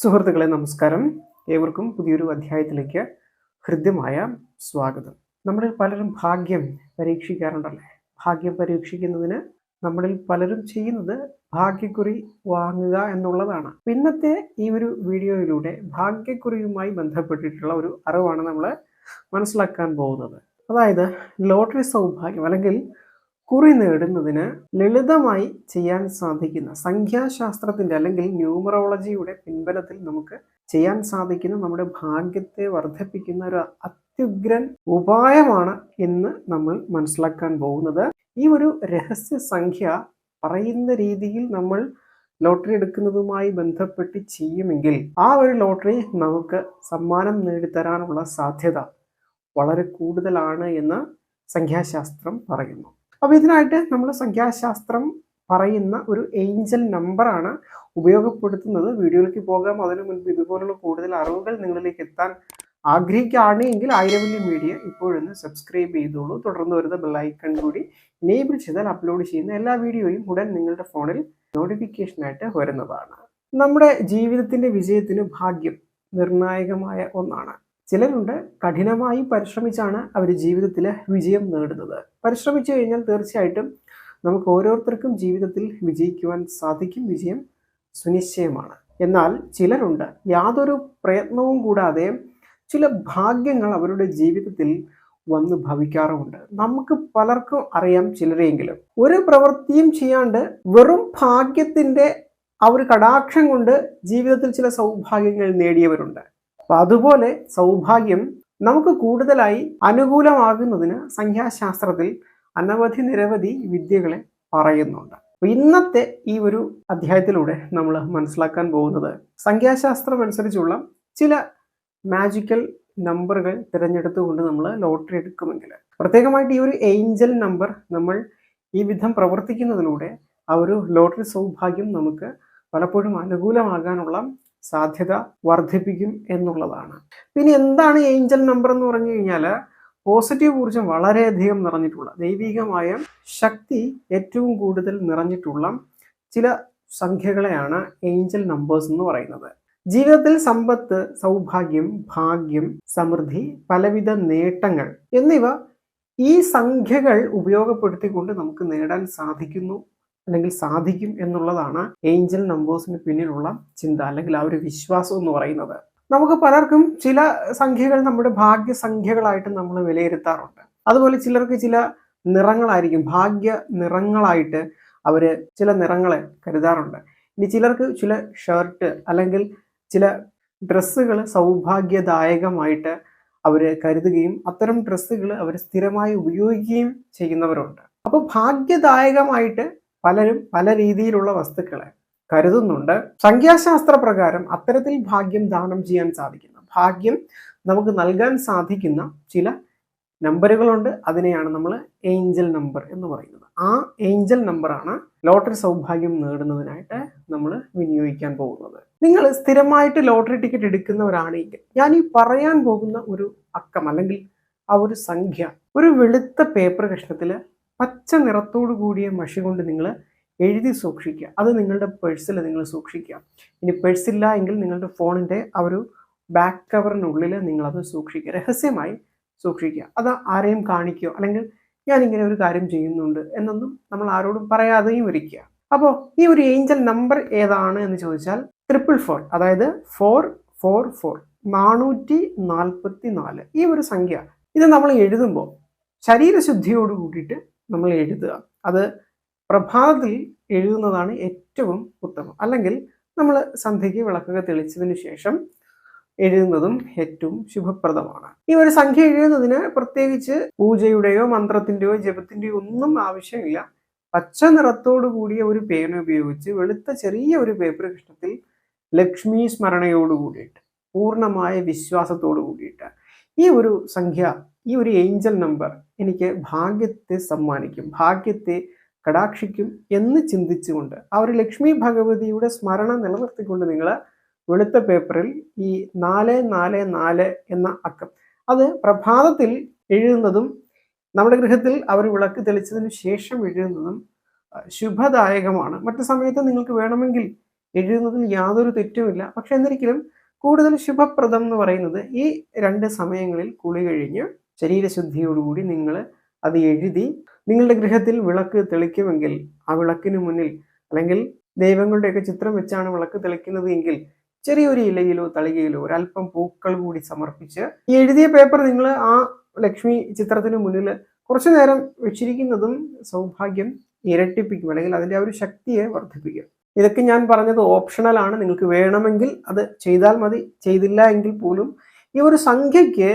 സുഹൃത്തുക്കളെ നമസ്കാരം. ഏവർക്കും പുതിയൊരു അധ്യായത്തിലേക്ക് ഹൃദ്യമായ സ്വാഗതം. നമ്മളിൽ പലരും ഭാഗ്യം പരീക്ഷിക്കാറുണ്ടല്ലേ? ഭാഗ്യം പരീക്ഷിക്കുന്നതിന് നമ്മളിൽ പലരും ചെയ്യുന്നത് ഭാഗ്യക്കുറി വാങ്ങുക എന്നുള്ളതാണ്. ഇന്നത്തെ ഈ ഒരു വീഡിയോയിലൂടെ ഭാഗ്യക്കുറിയുമായി ബന്ധപ്പെട്ടിട്ടുള്ള ഒരു അറിവാണ് നമ്മൾ മനസ്സിലാക്കാൻ പോകുന്നത്. അതായത് ലോട്ടറി സൗഭാഗ്യം അല്ലെങ്കിൽ കുറി നേടുന്നതിന് ലളിതമായി ചെയ്യാൻ സാധിക്കുന്ന സംഖ്യാശാസ്ത്രത്തിന്റെ അല്ലെങ്കിൽ ന്യൂമറോളജിയുടെ പിൻബലത്തിൽ നമുക്ക് ചെയ്യാൻ സാധിക്കുന്ന നമ്മുടെ ഭാഗ്യത്തെ വർദ്ധിപ്പിക്കുന്ന ഒരു അത്യുഗ്രൻ ഉപായമാണ് എന്ന് നമ്മൾ മനസ്സിലാക്കാൻ പോകുന്നത്. ഈ ഒരു രഹസ്യ സംഖ്യ പറയുന്ന രീതിയിൽ നമ്മൾ ലോട്ടറി എടുക്കുന്നതുമായി ബന്ധപ്പെട്ട് ചെയ്യുമെങ്കിൽ ആ ഒരു ലോട്ടറി നമുക്ക് സമ്മാനം നേടിത്തരാനുള്ള സാധ്യത വളരെ കൂടുതലാണ് എന്ന് സംഖ്യാശാസ്ത്രം പറയുന്നു. അപ്പോൾ ഇതിനായിട്ട് നമ്മൾ സംഖ്യാശാസ്ത്രം പറയുന്ന ഒരു ഏഞ്ചൽ നമ്പറാണ് ഉപയോഗപ്പെടുത്തുന്നത്. വീഡിയോയിലേക്ക് പോകാം. അതിനു മുൻപ് ഇതുപോലുള്ള കൂടുതൽ അറിവുകൾ നിങ്ങളിലേക്ക് എത്താൻ ആഗ്രഹിക്കുകയാണെങ്കിൽ ആയിരവല്യ മീഡിയ ഇപ്പോഴൊന്ന് സബ്സ്ക്രൈബ് ചെയ്തോളൂ. തുടർന്ന് വരുന്ന ബെല്ലൈക്കൺ കൂടി എനേബിൾ ചെയ്താൽ അപ്ലോഡ് ചെയ്യുന്ന എല്ലാ വീഡിയോയും ഉടൻ നിങ്ങളുടെ ഫോണിൽ നോട്ടിഫിക്കേഷനായിട്ട് വരുന്നതാണ്. നമ്മുടെ ജീവിതത്തിന്റെ വിജയത്തിന് ഭാഗ്യം നിർണായകമായ ഒന്നാണ്. ചിലരുണ്ട് കഠിനമായി പരിശ്രമിച്ചാണ് അവർ ജീവിതത്തിൽ വിജയം നേടുന്നത്. പരിശ്രമിച്ചു കഴിഞ്ഞാൽ തീർച്ചയായിട്ടും നമുക്ക് ഓരോരുത്തർക്കും ജീവിതത്തിൽ വിജയിക്കുവാൻ സാധിക്കും വിജയം സുനിശ്ചയമാണ്. എന്നാൽ ചിലരുണ്ട് യാതൊരു പ്രയത്നവും കൂടാതെ ചില ഭാഗ്യങ്ങൾ അവരുടെ ജീവിതത്തിൽ വന്ന് ഭവിക്കാറുമുണ്ട്. നമുക്ക് പലർക്കും അറിയാം ചിലരെങ്കിലും ഒരു പ്രവൃത്തിയും ചെയ്യാണ്ട് വെറും ഭാഗ്യത്തിന്റെ ആ ഒരു കടാക്ഷം കൊണ്ട് ജീവിതത്തിൽ ചില സൗഭാഗ്യങ്ങൾ നേടിയവരുണ്ട്. അപ്പൊ അതുപോലെ സൗഭാഗ്യം നമുക്ക് കൂടുതലായി അനുകൂലമാകുന്നതിന് സംഖ്യാശാസ്ത്രത്തിൽ അനവധി നിരവധി വിദ്യകളെ പറയുന്നുണ്ട്. ഇന്നത്തെ ഈ ഒരു അധ്യായത്തിലൂടെ നമ്മൾ മനസ്സിലാക്കാൻ പോകുന്നത് സംഖ്യാശാസ്ത്രം അനുസരിച്ചുള്ള ചില മാജിക്കൽ നമ്പറുകൾ തിരഞ്ഞെടുത്തുകൊണ്ട് നമ്മൾ ലോട്ടറി എടുക്കുമെങ്കിൽ പ്രത്യേകമായിട്ട് ഈ ഒരു ഏഞ്ചൽ നമ്പർ നമ്മൾ ഈ വിധം പ്രവർത്തിക്കുന്നതിലൂടെ ആ ഒരു ലോട്ടറി സൗഭാഗ്യം നമുക്ക് പലപ്പോഴും അനുകൂലമാകാനുള്ള സാധ്യത വർദ്ധിപ്പിക്കും എന്നുള്ളതാണ്. പിന്നെ എന്താണ് ഏഞ്ചൽ നമ്പർ എന്ന് പറഞ്ഞു കഴിഞ്ഞാൽ പോസിറ്റീവ് ഊർജം വളരെയധികം നിറഞ്ഞിട്ടുള്ള ദൈവികമായ ശക്തി ഏറ്റവും കൂടുതൽ നിറഞ്ഞിട്ടുള്ള ചില സംഖ്യകളെയാണ് ഏഞ്ചൽ നമ്പേഴ്സ് എന്ന് പറയുന്നത്. ജീവിതത്തിൽ സമ്പത്ത് സൗഭാഗ്യം ഭാഗ്യം സമൃദ്ധി പലവിധ നേട്ടങ്ങൾ എന്നിവ ഈ സംഖ്യകൾ ഉപയോഗപ്പെടുത്തിക്കൊണ്ട് നമുക്ക് നേടാൻ സാധിക്കുന്നു അല്ലെങ്കിൽ സാധിക്കും എന്നുള്ളതാണ് ഏഞ്ചൽ നമ്പേഴ്സിന് പിന്നിലുള്ള ചിന്ത അല്ലെങ്കിൽ ആ ഒരു വിശ്വാസം എന്ന് പറയുന്നത്. നമുക്ക് പലർക്കും ചില സംഖ്യകൾ നമ്മുടെ ഭാഗ്യ സംഖ്യകളായിട്ട് നമ്മൾ വിലയിരുത്താറുണ്ട്. അതുപോലെ ചിലർക്ക് ചില നിറങ്ങളായിരിക്കും ഭാഗ്യ നിറങ്ങളായിട്ട് അവർ ചില നിറങ്ങളെ കരുതാറുണ്ട്. ഇനി ചിലർക്ക് ചില ഷർട്ട് അല്ലെങ്കിൽ ചില ഡ്രസ്സുകൾ സൗഭാഗ്യദായകമായിട്ട് അവർ കരുതുകയും അത്തരം ഡ്രസ്സുകൾ അവർ സ്ഥിരമായി ഉപയോഗിക്കുകയും ചെയ്യുന്നവരുണ്ട്. അപ്പോൾ ഭാഗ്യദായകമായിട്ട് പലരും പല രീതിയിലുള്ള വസ്തുക്കളെ കരുതുന്നുണ്ട്. സംഖ്യാശാസ്ത്ര പ്രകാരം അത്തരത്തിൽ ഭാഗ്യം ദാനം ചെയ്യാൻ സാധിക്കുന്ന. ഭാഗ്യം നമുക്ക് നൽകാൻ സാധിക്കുന്ന ചില നമ്പറുകളുണ്ട്. അതിനെയാണ് നമ്മൾ ഏഞ്ചൽ നമ്പർ എന്ന് പറയുന്നത്. ആ ഏഞ്ചൽ നമ്പറാണ് ലോട്ടറി സൗഭാഗ്യം നേടുന്നതിനായിട്ട് നമ്മൾ വിനിയോഗിക്കാൻ പോകുന്നത്. നിങ്ങൾ സ്ഥിരമായിട്ട് ലോട്ടറി ടിക്കറ്റ് എടുക്കുന്നവരാണെങ്കിൽ ഞാൻ ഈ പറയാൻ പോകുന്ന ഒരു അക്കം അല്ലെങ്കിൽ ആ ഒരു സംഖ്യ ഒരു വെളുത്ത പേപ്പർ കഷ്ണത്തിൽ പച്ച നിറത്തോടു കൂടിയ മഷി കൊണ്ട് നിങ്ങൾ എഴുതി സൂക്ഷിക്കുക. അത് നിങ്ങളുടെ പേഴ്സിൽ നിങ്ങൾ സൂക്ഷിക്കുക. ഇനി പേഴ്സില്ല എങ്കിൽ നിങ്ങളുടെ ഫോണിന്റെ ആ ഒരു ബാക്ക് കവറിനുള്ളിൽ നിങ്ങളത് സൂക്ഷിക്കുക. രഹസ്യമായി സൂക്ഷിക്കുക. അത് ആരെയും കാണിക്കുകയോ അല്ലെങ്കിൽ ഞാൻ ഇങ്ങനെ ഒരു കാര്യം ചെയ്യുന്നുണ്ട് എന്നൊന്നും നമ്മൾ ആരോടും പറയാതെയും ഇരിക്കുക. അപ്പോൾ ഈ ഒരു ഏഞ്ചൽ നമ്പർ ഏതാണ് എന്ന് ചോദിച്ചാൽ ട്രിപ്പിൾ ഫോർ അതായത് ഫോർ ഫോർ ഫോർ നാനൂറ്റി നാൽപ്പത്തി നാല് ഈ ഒരു സംഖ്യ ഇത് നമ്മൾ എഴുതുമ്പോൾ ശരീരശുദ്ധിയോട് കൂടിയിട്ട് നമ്മൾ എഴുതുക. അത് പ്രഭാതത്തിൽ എഴുതുന്നതാണ് ഏറ്റവും ഉത്തമം. അല്ലെങ്കിൽ നമ്മൾ സന്ധ്യയ്ക്ക് വിളക്കൊക്കെ തെളിച്ചതിന് ശേഷം എഴുതുന്നതും ഏറ്റവും ശുഭപ്രദമാണ്. ഈ ഒരു സംഖ്യ എഴുതുന്നതിന് പ്രത്യേകിച്ച് പൂജയുടെയോ മന്ത്രത്തിന്റെയോ ജപത്തിന്റെയോ ഒന്നും ആവശ്യമില്ല. പച്ച നിറത്തോടു കൂടിയ ഒരു പേന ഉപയോഗിച്ച് വെളുത്ത ചെറിയ ഒരു പേപ്പർ കഷ്ണത്തിൽ ലക്ഷ്മി സ്മരണയോട് കൂടിയിട്ട് പൂർണമായ വിശ്വാസത്തോടു കൂടിയിട്ട് ഈ ഒരു സംഖ്യ ഈ ഒരു ഏഞ്ചൽ നമ്പർ എനിക്ക് ഭാഗ്യത്തെ സമ്മാനിക്കും ഭാഗ്യത്തെ കടാക്ഷിക്കും എന്ന് ചിന്തിച്ചുകൊണ്ട് ആ ഒരു ലക്ഷ്മി ഭഗവതിയുടെ സ്മരണ നിലനിർത്തിക്കൊണ്ട് നിങ്ങൾ വെളുത്ത പേപ്പറിൽ ഈ നാല് നാല് നാല് എന്ന അക്കം അത് പ്രഭാതത്തിൽ എഴുതുന്നതും നമ്മുടെ ഗൃഹത്തിൽ അവർ വിളക്ക് തെളിച്ചതിന് ശേഷം എഴുതുന്നതും ശുഭദായകമാണ്. മറ്റു സമയത്ത് നിങ്ങൾക്ക് വേണമെങ്കിൽ എഴുതുന്നതിൽ യാതൊരു തെറ്റുമില്ല. പക്ഷെ എന്നിരിക്കലും കൂടുതൽ ശുഭപ്രദം എന്ന് പറയുന്നത് ഈ രണ്ട് സമയങ്ങളിൽ കുളി കഴിഞ്ഞ് ശരീരശുദ്ധിയോടുകൂടി നിങ്ങൾ അത് എഴുതി നിങ്ങളുടെ ഗൃഹത്തിൽ വിളക്ക് തെളിക്കുമെങ്കിൽ ആ വിളക്കിന് മുന്നിൽ അല്ലെങ്കിൽ ദൈവങ്ങളുടെയൊക്കെ ചിത്രം വെച്ചാണ് വിളക്ക് തെളിക്കുന്നത് എങ്കിൽ ചെറിയൊരു ഇലയിലോ തളികയിലോ ഒരല്പം പൂക്കൾ കൂടി സമർപ്പിച്ച് ഈ എഴുതിയ പേപ്പർ നിങ്ങൾ ആ ലക്ഷ്മി ചിത്രത്തിന് മുന്നിൽ കുറച്ചു നേരം വെച്ചിരിക്കുന്നതും സൗഭാഗ്യം ഇരട്ടിപ്പിക്കും അല്ലെങ്കിൽ അതിന്റെ ആ ഒരു ശക്തിയെ വർദ്ധിപ്പിക്കും. ഇതൊക്കെ ഞാൻ പറഞ്ഞത് ഓപ്ഷണൽ ആണ്. നിങ്ങൾക്ക് വേണമെങ്കിൽ അത് ചെയ്താൽ മതി. ചെയ്തില്ല എങ്കിൽ പോലും ഈ ഒരു സംഖ്യയ്ക്ക്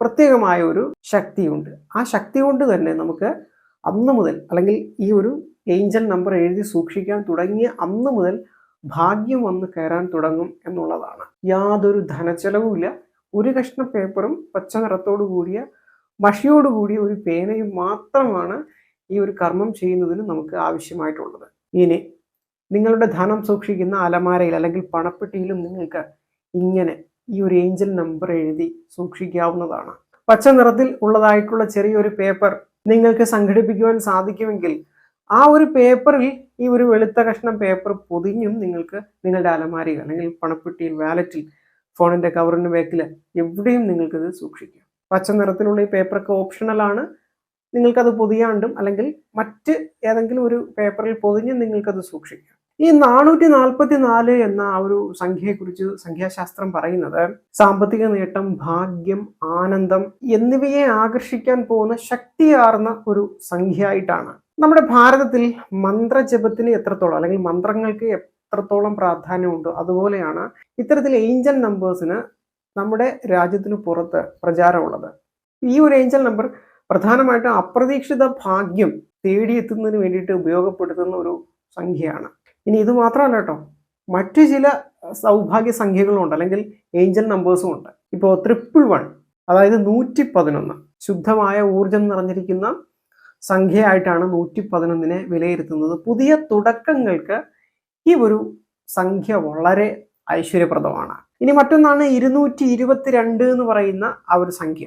പ്രത്യേകമായ ഒരു ശക്തിയുണ്ട്. ആ ശക്തി കൊണ്ട് തന്നെ നമുക്ക് അന്ന് മുതൽ അല്ലെങ്കിൽ ഈ ഒരു ഏഞ്ചൽ നമ്പർ എഴുതി സൂക്ഷിക്കാൻ തുടങ്ങിയ അന്ന് മുതൽ ഭാഗ്യം വന്ന് കയറാൻ തുടങ്ങും എന്നുള്ളതാണ്. യാതൊരു ധനച്ചെലവുമില്ല ഒരു കഷ്ണം പേപ്പറും പച്ച നിറത്തോടു കൂടിയ മഷിയോട് കൂടിയ ഒരു പേനയും മാത്രമാണ് ഈ ഒരു കർമ്മം ചെയ്യുന്നതിന് നമുക്ക് ആവശ്യമായിട്ടുള്ളത്. ഇനി നിങ്ങളുടെ ധനം സൂക്ഷിക്കുന്ന അലമാരയിൽ അല്ലെങ്കിൽ പണപ്പെട്ടിയിലും നിങ്ങൾക്ക് ഇങ്ങനെ ഈ ഒരു ഏഞ്ചൽ നമ്പർ എഴുതി സൂക്ഷിക്കാവുന്നതാണ്. പച്ച നിറത്തിൽ ഉള്ളതായിട്ടുള്ള ചെറിയൊരു പേപ്പർ നിങ്ങൾക്ക് സംഘടിപ്പിക്കുവാൻ സാധിക്കുമെങ്കിൽ ആ ഒരു പേപ്പറിൽ ഈ ഒരു വെളുത്ത കഷ്ണം പേപ്പർ പൊതിഞ്ഞും നിങ്ങൾക്ക് നിങ്ങളുടെ അലമാരി അല്ലെങ്കിൽ പണപ്പെട്ടിയിൽ വാലറ്റിൽ ഫോണിന്റെ കവറിന് ബാക്കിൽ എവിടെയും നിങ്ങൾക്കത് സൂക്ഷിക്കാം. പച്ച നിറത്തിലുള്ള ഈ പേപ്പറൊക്കെ ഓപ്ഷണലാണ് നിങ്ങൾക്കത് പൊതിയാണ്ടും അല്ലെങ്കിൽ മറ്റ് ഏതെങ്കിലും ഒരു പേപ്പറിൽ പൊതിഞ്ഞും നിങ്ങൾക്കത് സൂക്ഷിക്കാം. ഈ നാനൂറ്റി നാൽപ്പത്തി നാല് എന്ന ആ ഒരു സംഖ്യയെക്കുറിച്ച് സംഖ്യാശാസ്ത്രം പറയുന്നത് സാമ്പത്തിക നേട്ടം ഭാഗ്യം ആനന്ദം എന്നിവയെ ആകർഷിക്കാൻ പോകുന്ന ശക്തിയാർന്ന ഒരു സംഖ്യയായിട്ടാണ്. നമ്മുടെ ഭാരതത്തിൽ മന്ത്രജപത്തിന് എത്രത്തോളം അല്ലെങ്കിൽ മന്ത്രങ്ങൾക്ക് എത്രത്തോളം പ്രാധാന്യമുണ്ടോ അതുപോലെയാണ് ഇത്തരത്തിൽ ഏഞ്ചൽ നമ്പേഴ്സിന് നമ്മുടെ രാജ്യത്തിന് പുറത്ത് പ്രചാരമുള്ളത്. ഈ ഒരു ഏഞ്ചൽ നമ്പർ പ്രധാനമായിട്ടും അപ്രതീക്ഷിത ഭാഗ്യം തേടിയെത്തുന്നതിന് വേണ്ടിയിട്ട് ഉപയോഗപ്പെടുത്തുന്ന ഒരു സംഖ്യയാണ്. ഇനി ഇത് മാത്രമല്ല കേട്ടോ. മറ്റു ചില സൗഭാഗ്യ സംഖ്യകളുമുണ്ട്. അല്ലെങ്കിൽ ഏഞ്ചൽ നമ്പേഴ്സും ഉണ്ട്. ഇപ്പോൾ ട്രിപ്പിൾ വൺ അതായത് നൂറ്റി പതിനൊന്ന് ശുദ്ധമായ ഊർജം നിറഞ്ഞിരിക്കുന്ന സംഖ്യയായിട്ടാണ് നൂറ്റി പതിനൊന്നിനെ വിലയിരുത്തുന്നത്. പുതിയ തുടക്കങ്ങൾക്ക് ഈ ഒരു സംഖ്യ വളരെ ഐശ്വര്യപ്രദമാണ്. ഇനി മറ്റൊന്നാണ് ഇരുന്നൂറ്റി ഇരുപത്തിരണ്ട് എന്ന് പറയുന്ന ആ ഒരു സംഖ്യ.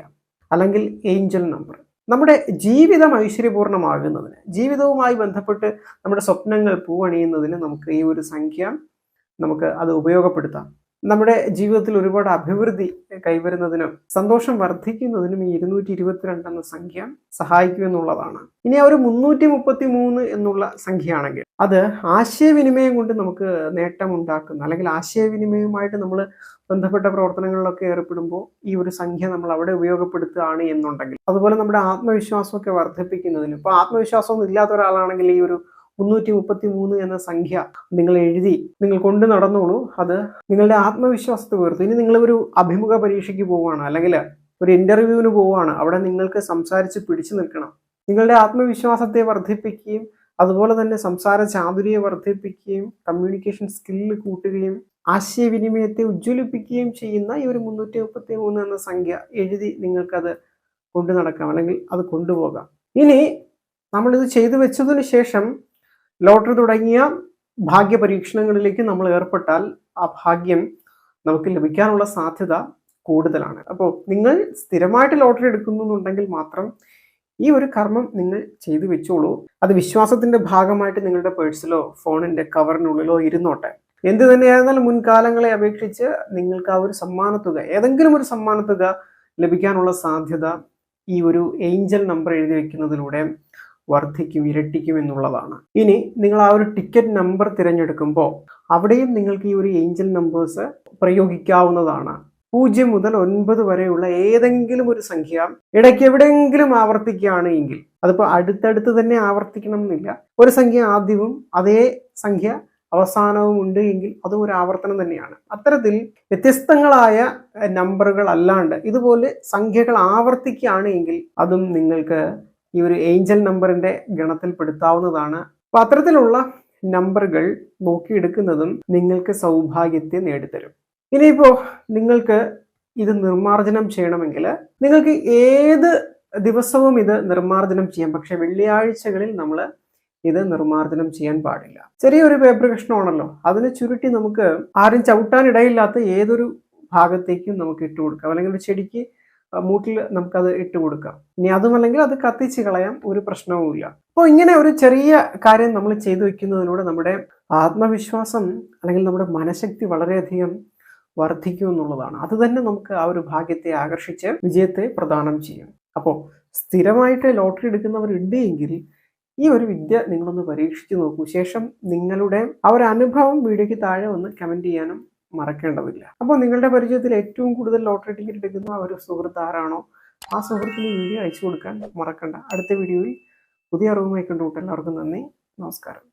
അല്ലെങ്കിൽ ഏഞ്ചൽ നമ്പർ നമ്മുടെ ജീവിതം ഐശ്വര്യപൂർണമാകുന്നതിന് ജീവിതവുമായി ബന്ധപ്പെട്ട് നമ്മുടെ സ്വപ്നങ്ങൾ പൂവണിയുന്നതിന് നമുക്ക് ഈ ഒരു സംഖ്യ നമുക്ക് അത് ഉപയോഗപ്പെടുത്താം. നമ്മുടെ ജീവിതത്തിൽ ഒരുപാട് അഭിവൃദ്ധി കൈവരുന്നതിനും സന്തോഷം വർദ്ധിക്കുന്നതിനും ഈ ഇരുന്നൂറ്റി ഇരുപത്തിരണ്ട് എന്ന സംഖ്യ സഹായിക്കും എന്നുള്ളതാണ് ഇനി ആ ഒരു മുന്നൂറ്റി മുപ്പത്തി മൂന്ന് എന്നുള്ള സംഖ്യയാണെങ്കിൽ അത് ആശയവിനിമയം കൊണ്ട് നമുക്ക് നേട്ടമുണ്ടാക്കുന്ന അല്ലെങ്കിൽ ആശയവിനിമയവുമായിട്ട് നമ്മൾ ബന്ധപ്പെട്ട പ്രവർത്തനങ്ങളിലൊക്കെ ഏർപ്പെടുമ്പോൾ ഈ ഒരു സംഖ്യ നമ്മൾ അവിടെ ഉപയോഗപ്പെടുത്തുകയാണ് എന്നുണ്ടെങ്കിൽ. അതുപോലെ നമ്മുടെ ആത്മവിശ്വാസമൊക്കെ വർദ്ധിപ്പിക്കുന്നതിന് ഇപ്പോൾ ആത്മവിശ്വാസമൊന്നും ഇല്ലാത്ത ഒരാളാണെങ്കിൽ ഈ ഒരു മുന്നൂറ്റി മുപ്പത്തി മൂന്ന് എന്ന സംഖ്യ നിങ്ങൾ എഴുതി നിങ്ങൾ കൊണ്ടു നടന്നോളൂ. അത് നിങ്ങളുടെ ആത്മവിശ്വാസത്തെ ഉയർത്തും. ഇനി നിങ്ങൾ ഒരു അഭിമുഖ പരീക്ഷയ്ക്ക് പോവുകയാണ് അല്ലെങ്കിൽ ഒരു ഇന്റർവ്യൂവിന് പോവുകയാണ്. അവിടെ നിങ്ങൾക്ക് സംസാരിച്ച് പിടിച്ചു നിൽക്കണം. നിങ്ങളുടെ ആത്മവിശ്വാസത്തെ വർദ്ധിപ്പിക്കുകയും അതുപോലെ തന്നെ സംസാര ചാതുരിയെ വർദ്ധിപ്പിക്കുകയും കമ്മ്യൂണിക്കേഷൻ സ്കില്ല് കൂട്ടുകയും ആശയവിനിമയത്തെ ഉജ്ജ്വലിപ്പിക്കുകയും ചെയ്യുന്ന ഈ ഒരു മുന്നൂറ്റി മുപ്പത്തി മൂന്ന് എന്ന സംഖ്യ എഴുതി നിങ്ങൾക്കത് കൊണ്ടു നടക്കാം അല്ലെങ്കിൽ അത് കൊണ്ടുപോകാം. ഇനി നമ്മളിത് ചെയ്തു വെച്ചതിന് ശേഷം ലോട്ടറി തുടങ്ങിയ ഭാഗ്യ പരീക്ഷണങ്ങളിലേക്ക് നമ്മൾ ഏർപ്പെട്ടാൽ ആ ഭാഗ്യം നമുക്ക് ലഭിക്കാനുള്ള സാധ്യത കൂടുതലാണ്. അപ്പോൾ നിങ്ങൾ സ്ഥിരമായിട്ട് ലോട്ടറി എടുക്കുന്നുണ്ടെങ്കിൽ മാത്രം ഈ ഒരു കർമ്മം നിങ്ങൾ ചെയ്തു വെച്ചോളൂ. അത് വിശ്വാസത്തിന്റെ ഭാഗമായിട്ട് നിങ്ങളുടെ പേഴ്സിലോ ഫോണിന്റെ കവറിനുള്ളിലോ ഇരുന്നോട്ടെ. എന്ത് തന്നെയായിരുന്നാലും മുൻകാലങ്ങളെ അപേക്ഷിച്ച് നിങ്ങൾക്ക് ആ ഒരു സമ്മാനത്തുക ഏതെങ്കിലും ഒരു സമ്മാനത്തുക ലഭിക്കാനുള്ള സാധ്യത ഈ ഒരു ഏഞ്ചൽ നമ്പർ എഴുതി വെക്കുന്നതിലൂടെ വർദ്ധിക്കും ഇരട്ടിക്കും എന്നുള്ളതാണ്. ഇനി നിങ്ങൾ ആ ഒരു ടിക്കറ്റ് നമ്പർ തിരഞ്ഞെടുക്കുമ്പോൾ അവിടെയും നിങ്ങൾക്ക് ഈ ഒരു ഏഞ്ചൽ നമ്പേഴ്സ് പ്രയോഗിക്കാവുന്നതാണ്. പൂജ്യം മുതൽ ഒൻപത് വരെയുള്ള ഏതെങ്കിലും ഒരു സംഖ്യ ഇടയ്ക്ക് എവിടെയെങ്കിലും ആവർത്തിക്കുകയാണ് എങ്കിൽ അതിപ്പോൾ അടുത്തടുത്ത് തന്നെ ആവർത്തിക്കണം എന്നില്ല ഒരു സംഖ്യ ആദ്യവും അതേ സംഖ്യ അവസാനവും ഉണ്ട് എങ്കിൽ അതും ഒരു ആവർത്തനം തന്നെയാണ്. അത്തരത്തിൽ വ്യത്യസ്തങ്ങളായ നമ്പറുകൾ അല്ലാണ്ട് ഇതുപോലെ സംഖ്യകൾ ആവർത്തിക്കുകയാണ് എങ്കിൽ അതും നിങ്ങൾക്ക് ഈ ഒരു ഏഞ്ചൽ നമ്പറിന്റെ ഗണത്തിൽപ്പെടുത്താവുന്നതാണ്. അപ്പൊ അത്തരത്തിലുള്ള നമ്പറുകൾ നോക്കിയെടുക്കുന്നതും നിങ്ങൾക്ക് സൗഭാഗ്യത്തെ നേടിത്തരും. ഇനിയിപ്പോ നിങ്ങൾക്ക് ഇത് നിർമ്മാർജനം ചെയ്യണമെങ്കിൽ നിങ്ങൾക്ക് ഏത് ദിവസവും ഇത് നിർമ്മാർജനം ചെയ്യാം. പക്ഷെ വെള്ളിയാഴ്ചകളിൽ നമ്മൾ ഇത് നിർമ്മാർജനം ചെയ്യാൻ പാടില്ല. ചെറിയൊരു പേപ്പർ കഷ്ണമാണല്ലോ. അതിനെ ചുരുട്ടി നമുക്ക് ആരും ചവിട്ടാനിടയില്ലാത്ത ഏതൊരു ഭാഗത്തേക്കും നമുക്ക് ഇട്ട് കൊടുക്കാം അല്ലെങ്കിൽ ഒരു ചെടിക്ക് മൂട്ടിൽ നമുക്കത് ഇട്ട് കൊടുക്കാം. ഇനി അതുമല്ലെങ്കിൽ അത് കത്തിച്ച് കളയാം ഒരു പ്രശ്നവുമില്ല അപ്പോൾ ഇങ്ങനെ ഒരു ചെറിയ കാര്യം നമ്മൾ ചെയ്തു വെക്കുന്നതിലൂടെ നമ്മുടെ ആത്മവിശ്വാസം അല്ലെങ്കിൽ നമ്മുടെ മനഃശക്തി വളരെയധികം വർദ്ധിക്കും എന്നുള്ളതാണ്. അത് തന്നെ നമുക്ക് ആ ഒരു ഭാഗ്യത്തെ ആകർഷിച്ച് വിജയത്തെ പ്രദാനം ചെയ്യും. അപ്പോൾ സ്ഥിരമായിട്ട് ലോട്ടറി എടുക്കുന്നവരുണ്ട് എങ്കിൽ ഈ ഒരു വിദ്യ നിങ്ങളൊന്ന് പരീക്ഷിച്ചു നോക്കൂ. ശേഷം നിങ്ങളുടെ ആ ഒരു അനുഭവം വീഡിയോയ്ക്ക് താഴെ ഒന്ന് കമന്റ് ചെയ്യാനും മറക്കേണ്ടതില്ല. അപ്പോൾ നിങ്ങളുടെ പരിചയത്തിൽ ഏറ്റവും കൂടുതൽ ലോട്ടറി ടിക്കറ്റ് എടുക്കുന്ന ഒരു സുഹൃത്ത് ആരാണോ ആ സുഹൃത്തിന് വീഡിയോ അയച്ചു കൊടുക്കാൻ മറക്കണ്ട. അടുത്ത വീഡിയോയിൽ പുതിയ അറിവുമായി കണ്ടുമുട്ടാൻ എല്ലാവർക്കും നന്ദി. നമസ്കാരം.